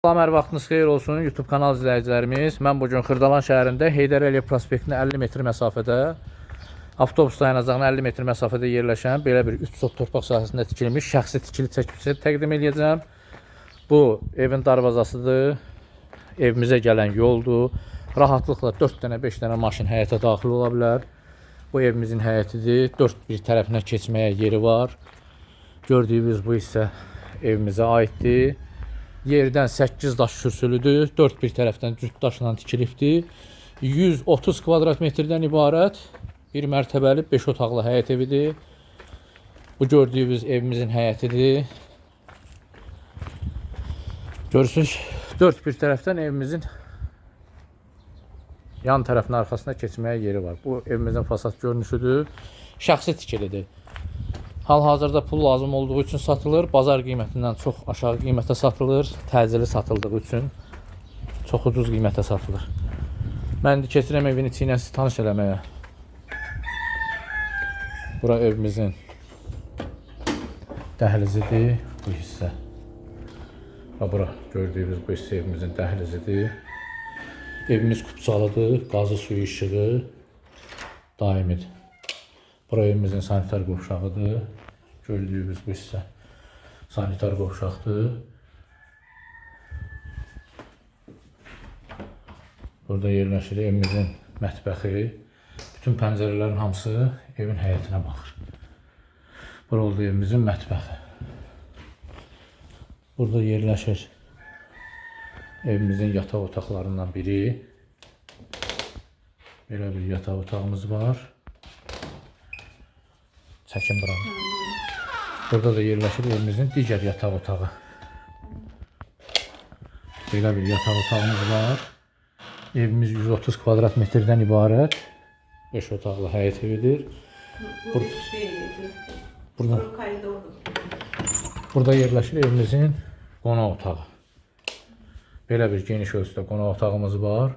Salam, hər vaxtınız xeyir olsun YouTube kanal izləyicilərimiz. Mən bu gün Xırdalan şəhərində Heydər Əliyev prospektinə 50 metr məsafədə avtobus dayanacağına 50 metr məsafədə yerləşən belə bir 3 sot torpaq sahəsində tikilmiş şəxsi tikili çəkilişi təqdim edəcəm. Bu evin darvazasıdır. Evimizə gələn yoldur. Rahatlıqla 4 dənə, 5 dənə maşın həyətə daxil ola bilər. Bu evimizin həyətidir. 4 bir tərəfinə keçməyə yeri var. Gördüyünüz bu hissə evimizə aiddir. Yerdən 8 daş kürsülüdür. 4 bir tərəfdən cüt daşla tikilibdir. 130 kvadrat metrdən ibarət bir mərtəbəli 5 otaqlı həyət evidir. Bu gördüyünüz evimizin həyətidir. Görürsünüz, 4 bir tərəfdən evimizin yan tərəfin arxasına keçməyə yeri var. Bu evimizin fasad görünüşüdür. Şəxsi tikilidir. Hal-hazırda pul lazım olduğu üçün satılır. Bazar qiymətindən çox aşağı qiymətə satılır. Təcili satıldığı üçün çox ucuz qiymətə satılır. Mən indi keçirəm evin içi ilə sizi tanış eləməyə. Bura evimizin dəhlizidir bu hissə. Və bura gördüyünüz bu hissə evimizin dəhlizidir. Evimiz kupçalıdır, qazı suyu işığı daimidir. Bura evimizin sanitar qovşağıdır. Gördüyünüz bu hissə sanitar qovşaqdır. Burada yerləşir evimizin mətbəxi. Bütün pəncərələrin hamısı evin həyətinə baxır. Bura oldu evimizin mətbəxi. Burada yerləşir evimizin yataq otaqlarından biri. Belə bir yataq otağımız var. Çəkin buranı. Burada da yerləşir evimizin digər yataq otağı. Belə bir yataq otağımız var. Evimiz 130 kvadrat metrdən ibarət 5 otaqlı həyət evidir. Bu şeydi. Burada burada yerləşir evimizin qonaq otağı. Belə bir geniş ölçüdə qonaq otağımız var.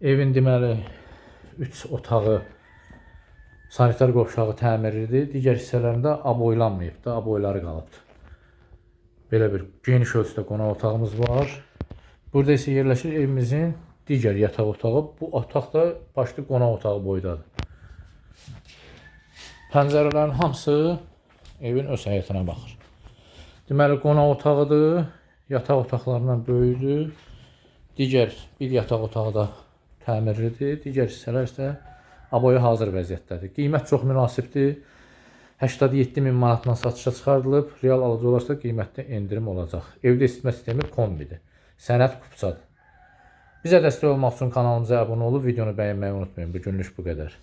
Evin deməli 3 otağı sanitar qovşağı təmirlidir. Digər hissələrində aboylanmayıb da, aboyları qalıbdır. Belə bir geniş ölçüdə qonaq otağımız var. Burada isə yerləşir evimizin digər yataq otağı. Bu otaq da başlı qonaq otağı boydadır. Pəncərələrin hamısı evin öz həyətinə baxır. Deməli qonaq otağıdır. Yataq otaqlarından böyükdür. Digər bir yataq otağı da təmirlidir. Digər hissələr isə aboya hazır vəziyyətdədir. Qiymət çox münasibdir. 87 min manatdan satışa çıxardılıb. Real alıcı olarsa qiymətdə endirim olacaq. Evdə isitmə sistemi kombidir. Sənəd kupçadır. Bizə dəstək olmaq üçün kanalımıza abunə olub videonu bəyənməyi unutmayın. Bu günlük bu qədər.